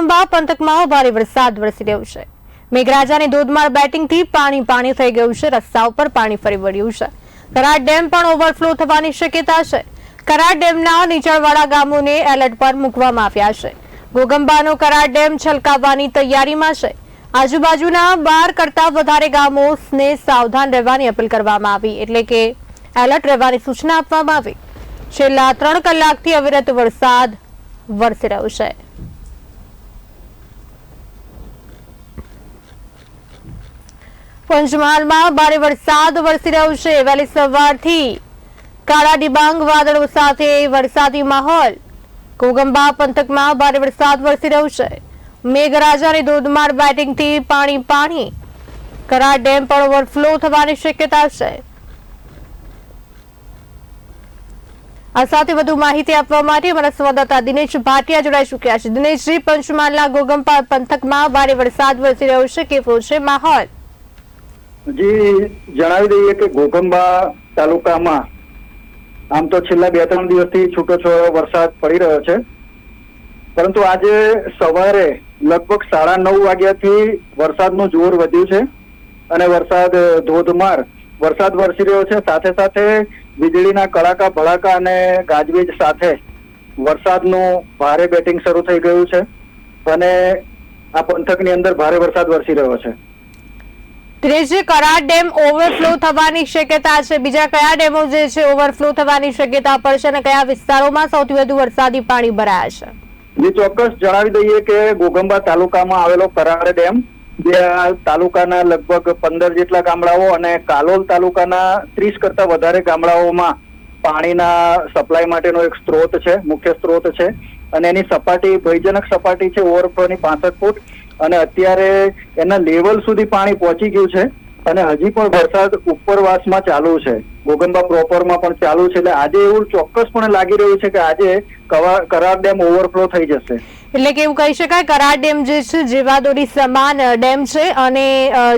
ઘોગંબા પંથકમાં ભારે વરસાદ વરસી રહ્યો છે. મેઘરાજાની ધોધમાર બેટિંગથી પાણી પાણી થઈ ગયું છે. રસ્તા ઉપર પાણી ફરી વળ્યું છે. કરાડ ડેમ પણ ઓવરફ્લો થવાની શક્યતા છે. કરાડ ડેમના નીચાણવાળા ગામોને એલર્ટ પર મૂકવામાં આવ્યા છે. ગોગંબાનો કરાડ ડેમ છલકાવવાની તૈયારીમાં છે. આજુબાજુના બાર કરતા વધારે ગામોને સાવધાન રહેવાની અપીલ કરવામાં આવી, એટલે કે એલર્ટ રહેવાની સૂચના આપવામાં આવી. છેલ્લા ત્રણ કલાકથી અવિરત વરસાદ વરસી રહ્યો છે. પંચમહાલમાં ભારે વરસાદ વરસી રહ્યો છે. વહેલી સવારથી કાળા ડિબાંગ વાદળો સાથે વરસાદી માહોલ. કોગંબા પંથકમાં ભારે વરસાદ વરસી રહ્યો છે. મેઘરાજાની ધોધમાર બેટિંગથી પાણી પાણી. કરા ડેમ પણ ઓવરફ્લો થવાની શક્યતા છે. આ સાથે વધુ માહિતી આપવા માટે અમારા સંવાદદાતા દિનેશ ભાટિયા જોડાઈ ચુક્યા છે. દિનેશજી, પંચમહાલના ગોગંપા પંથકમાં ભારે વરસાદ વરસી રહ્યો છે. કેવો છે માહોલ? જી, જણાવી દઈએ કે ગોગંબા તાલુકામાં, આમ તો છેલ્લા બે ત્રણ દિવસથી છૂટોછવાયો વરસાદ પડી રહ્યો છે. પરંતુ આજે સવારે લગભગ સાડા નવ વાગ્યાથી વરસાદનું જોર વધ્યું છે અને વરસાદ, ધોધમાર વરસાદ વરસી રહ્યો છે. સાથે સાથે વીજળીના કડાકા, ભડાકા અને ગાજવીજ સાથે વરસાદનું ભારે બેટિંગ શરૂ થઈ ગયું છે અને આ પંથકની અંદર ભારે વરસાદ વરસી રહ્યો છે. દિનેશજી કરાડ ડેમ ઓવરફ્લો થવાની શક્યતા છે. બીજા કયા ડેમો જે છે ઓવરફ્લો થવાની શક્યતા પડશે અને કયા વિસ્તારોમાં સૌથી વધુ વરસાદી પાણી ભરાયા છે? જે ચોક્કસ જણાવી દઈએ કે ગોગંબા તાલુકામાં આવેલો કરાડ ડેમ, જે તાલુકાના લગભગ પંદર જેટલા ગામડાઓ અને કાલોલ તાલુકાના ત્રીસ કરતા વધારે ગામડાઓમાં પાણીના સપ્લાય માટેનો એક સ્ત્રોત છે, મુખ્ય સ્ત્રોત છે. અને એની સપાટી ભયજનક સપાટી છે, ઓવરફ્લોની પાસઠ ફૂટ. અને અત્યારે એના લેવલ સુધી પાણી પહોંચી ગયું છે અને હજી પણ વરસાદ ઉપરવાસમાં ચાલુ છે. ગોગંબા પ્રોપરમાં પણ ચાલુ છે એટલે આજે એવું ચોક્કસપણે લાગી રહ્યું છે કે આજે કરાર ડેમ ઓવરફ્લો થઈ જશે. એટલે કે એવું કહી શકાય કરાડ ડેમ જે છે, જીવાદોરી સમાન ડેમ છે અને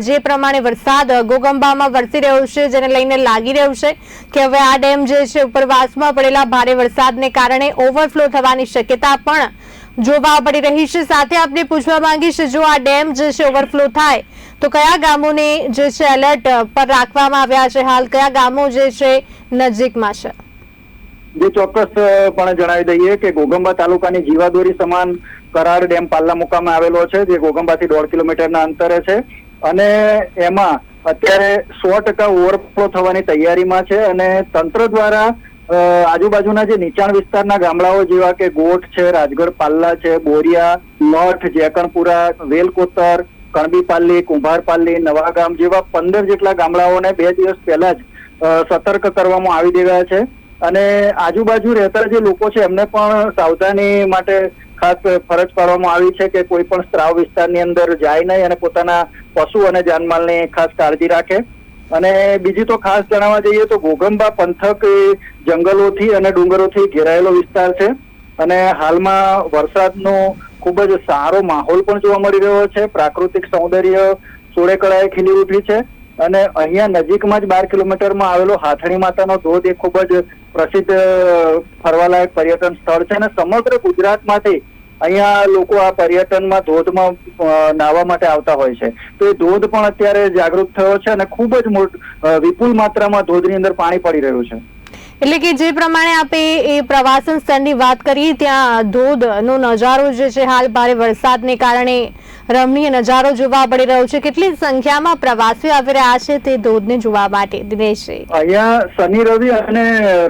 જે પ્રમાણે વરસાદ ગોગંબામાં વરસી રહ્યો છે, જેને લઈને લાગી રહ્યું છે કે હવે આ ડેમ જે છે, ઉપરવાસમાં પડેલા ભારે વરસાદને કારણે ઓવરફ્લો થવાની શક્યતા પણ જોવા મળી રહી છે. સાથે આપણે પૂછવા માંગીશ જો આ ડેમ જે છે ઓવરફ્લો થાય, તો કયા ગામોને જે છે એલર્ટ પર રાખવામાં આવ્યા છે? હાલ કયા ગામો જે છે નજીકમાં છે? જે, ચોક્કસ પણ જણાવી દઈએ કે ગોગંબા તાલુકાની જીવાદોરી સમાન કરાર ડેમ પાલ્લા મુકામે આવેલો છે, જે ગોગંબાથી દોઢ કિલોમીટરના અંતરે છે. અને એમાં અત્યારે સો ટકા ઓવરફ્લો થવાની તૈયારીમાં છે અને તંત્ર દ્વારા આજુબાજુના જે નીચાણ વિસ્તારના ગામડાઓ જેવા કે ગોઠ છે, રાજગઢ, પાલ્લા છે, બોરિયા મઠ જેકણપુરા, વેલકોતર, કણબીપાલ્લી, કુંભારપાલ્લી, નવાગામ જેવા પંદર જેટલા ગામડાઓને બે દિવસ પહેલા જ સતર્ક કરવામાં આવી દેવાયા છે. અને આજુબાજુ રહેતા જે લોકો છે, એમને પણ સાવધાની માટે ખાસ ફરજ પાડવામાં આવી છે કે કોઈ પણ સ્ત્રાવ વિસ્તારની અંદર જાય નહીં અને પોતાના પશુ અને જાનમાલની ખાસ કાળજી રાખે. અને બીજી તો ખાસ જણાવવા જઈએ તો ઘોગંબા પંથક એ જંગલોથી અને ડુંગરોથી ઘેરાયેલો વિસ્તાર છે. અને હાલમાં વરસાદનો ખૂબ જ સારો માહોલ પણ જોવા મળી રહ્યો છે. પ્રાકૃતિક સૌંદર્ય સોળે કળાએ ખીલી ઉઠી છે. અને અહીંયા નજીકમાં જ બાર કિલોમીટરમાં આવેલો હાથણી માતાનો ધોધ એ ખૂબ જ પ્રસિદ્ધ ફરવાલાયક પર્યટન સ્થળ છે. અને સમગ્ર ગુજરાતમાંથી અહીંયા લોકો આ પર્યટનમાં ધોધમાં નાહવા માટે આવતા હોય છે. તો એ ધોધ પણ અત્યારે જાગૃત થયો છે અને ખૂબ જ વિપુલ માત્રામાં ધોધની અંદર પાણી પડી રહ્યું છે. એટલે કે જે પ્રમાણે આપણે એ પ્રવાસન સ્થળની વાત કરીએ ત્યાં ધોધનો નજારો જે છે હાલ ભારે વરસાદને કારણે રમણીય નજારો જોવા મળી રહ્યો છે. કેટલી સંખ્યામાં પ્રવાસીઓ આવી રહ્યા છે તે ધોધને જોવા માટે? દિનેશ અહીંયા શનિ રવિ અને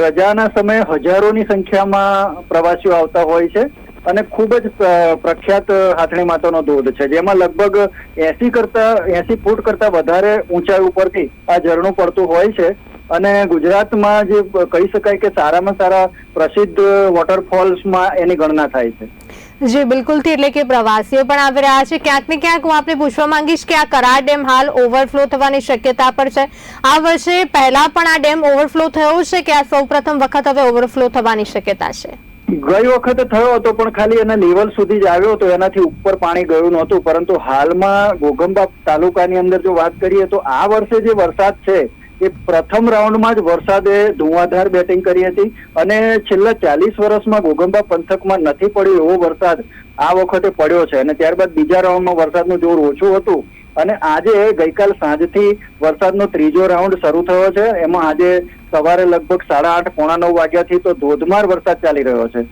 રજાના સમયે હજારોની સંખ્યામાં પ્રવાસીઓ આવતા હોય છે. અને ખૂબ જ પ્રખ્યાત હાથણી માતાનો ધોધ છે. જેમાં લગભગ એસી કરતા, એસી ફૂટ કરતા વધારે ઊંચાઈ ઉપરથી આ ઝરણું પડતું હોય છે. અને ગુજરાતમાં જે કહી શકાય કે સારામાં સારા પ્રસિદ્ધ વોટરફોલ્સમાં એની ગણના થાય છે. જી, બિલકુલથી. એટલે કે પ્રવાસીઓ પણ આવી રહ્યા છે. ક્યાંક ને ક્યાંક હું આપને પૂછવા માંગીશ કે આ કરાર ડેમ હાલ ઓવરફ્લો થવાની શક્યતા પણ છે. આ વર્ષે પહેલા પણ આ ડેમ ઓવરફ્લો થયો છે કે આ સૌપ્રથમ વખત હવે ઓવરફ્લો થવાની શક્યતા છે? ગઈ વખતે થયો હતો, પણ ખાલી એના લેવલ સુધી જ આવ્યો હતો એનાથી ઉપર પાણી ગયું નહોતું. પરંતુ હાલમાં ગોગંબા તાલુકાની અંદર જો વાત કરીએ તો આ વર્ષે જે વરસાદ છે, એ પ્રથમ રાઉન્ડમાં જ વરસાદે ધુવાધાર બેટિંગ કરી હતી. અને છેલ્લા ચાલીસ વર્ષમાં ગોગંબા પંથકમાં નથી પડ્યો એવો વરસાદ આ વખતે પડ્યો છે. અને ત્યારબાદ બીજા રાઉન્ડમાં વરસાદનું જોર ઓછું હતું. અને આજે ગઈકાલ સાંજથી વરસાદનો ત્રીજો રાઉન્ડ શરૂ થયો છે. એમાં આજે સવારે લગભગ સાડા આઠ પોણા નવ વાગ્યાથી તો ધોધમાર વરસાદ ચાલી રહ્યો છે.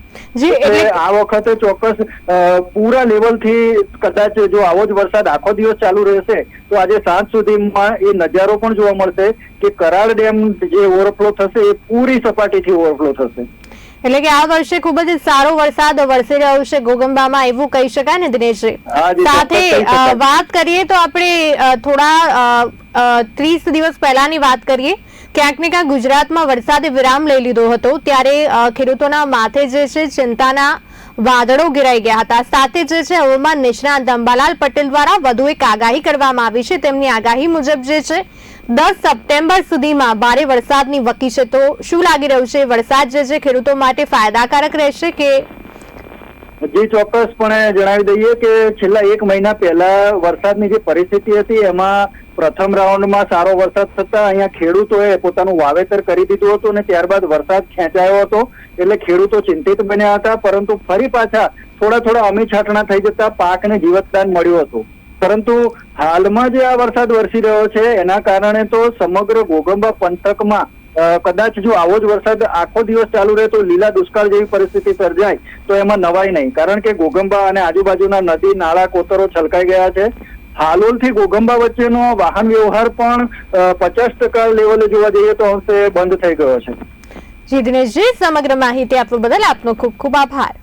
આ વખતે ચોક્કસ પૂરા લેવલથી કદાચ જો આવો જ વરસાદ આખો દિવસ ચાલુ રહેશે તો આજે સાંજ સુધીમાં એ નજારો પણ જોવા મળશે કે કરાળ ડેમ જે ઓવરફ્લો થશે એ પૂરી સપાટીથી ઓવરફ્લો થશે. એટલે કે આ વર્ષે ખૂબ જ સારો વરસાદ વરસી રહ્યો છે ગોગંબામાં એવું કહી શકાય ને દિનેશજી? સાથે. વાત કરીએ તો આપણે થોડા ત્રીસ દિવસ પહેલાની વાત કરીએ. ક્યાંક ને ક્યાંક ગુજરાતમાં વરસાદે વિરામ લઈ લીધો હતો. ત્યારે ખેડૂતોના માથે જે છે ચિંતાના વાદળો ઘેરાઈ ગયા હતા. સાથે જે છે હવામાન નિષ્ણાત અંબાલાલ પટેલ દ્વારા વધુ એક આગાહી કરવામાં આવી છે. તેમની આગાહી મુજબ જે છે, દસ સપ્ટેમ્બર સુધીમાં ભારે વરસાદની વકી છે. તો શું લાગી રહ્યું છે? વરસાદ જે છે ખેડૂતો માટે ફાયદાકારક રહેશે કે જી, ચોક્કસપણે જણાવી દઈએ કે છેલ્લા એક મહિના પહેલા વરસાદની જે પરિસ્થિતિ હતી, એમાં પ્રથમ રાઉન્ડમાં સારો વરસાદ થતા અહીંયા ખેડૂતોએ પોતાનું વાવેતર કરી દીધું હતું અને ત્યારબાદ વરસાદ ખેંચાયો હતો. એટલે ખેડૂતો ચિંતિત બન્યા હતા, પરંતુ ફરી પાછા થોડા થોડા અમી છાંટણા થઈ જતા પાકને જીવતદાન મળ્યું હતું. પરંતુ હાલમાં જે આ વરસાદ વરસી રહ્યો છે, એના કારણે તો સમગ્ર ગોગંબા પંથકમાં કદાચ જો આવો જ વરસાદ આખો દિવસ ચાલુ રહે તો લીલા દુષ્કાળ જેવી પરિસ્થિતિ સર્જાય, તો એમાં નવાઈ નહીં. કારણ કે ગોગંબા અને આજુબાજુના નદી, નાળા, કોતરો છલકાઈ ગયા છે. હાલોલથી ગોગંબા વચ્ચેનો વાહન વ્યવહાર પણ પચાસ ટકા લેવલે જોવા જઈએ તો અંશે બંધ થઈ ગયો છે. જી દિનેશજી, સમગ્ર માહિતી આપવા બદલ આપનો ખૂબ ખૂબ આભાર.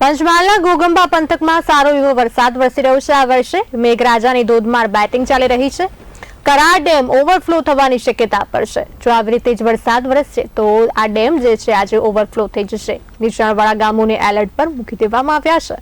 પંચમહાલના ગોગંબા પંથકમાં સારો એવો વરસાદ વરસી રહ્યો છે. આ વર્ષે મેઘરાજાની ધોધમાર બેટિંગ ચાલી રહી છે. કરાર ડેમ ઓવરફ્લો થવાની શક્યતા પર છે. જો આવી રીતે જ વરસાદ વરસશે, તો આ ડેમ જે છે, આજે ઓવરફ્લો થઈ જશે. નીચાણવાળા ગામોને એલર્ટ પર મૂકી દેવામાં આવ્યા છે.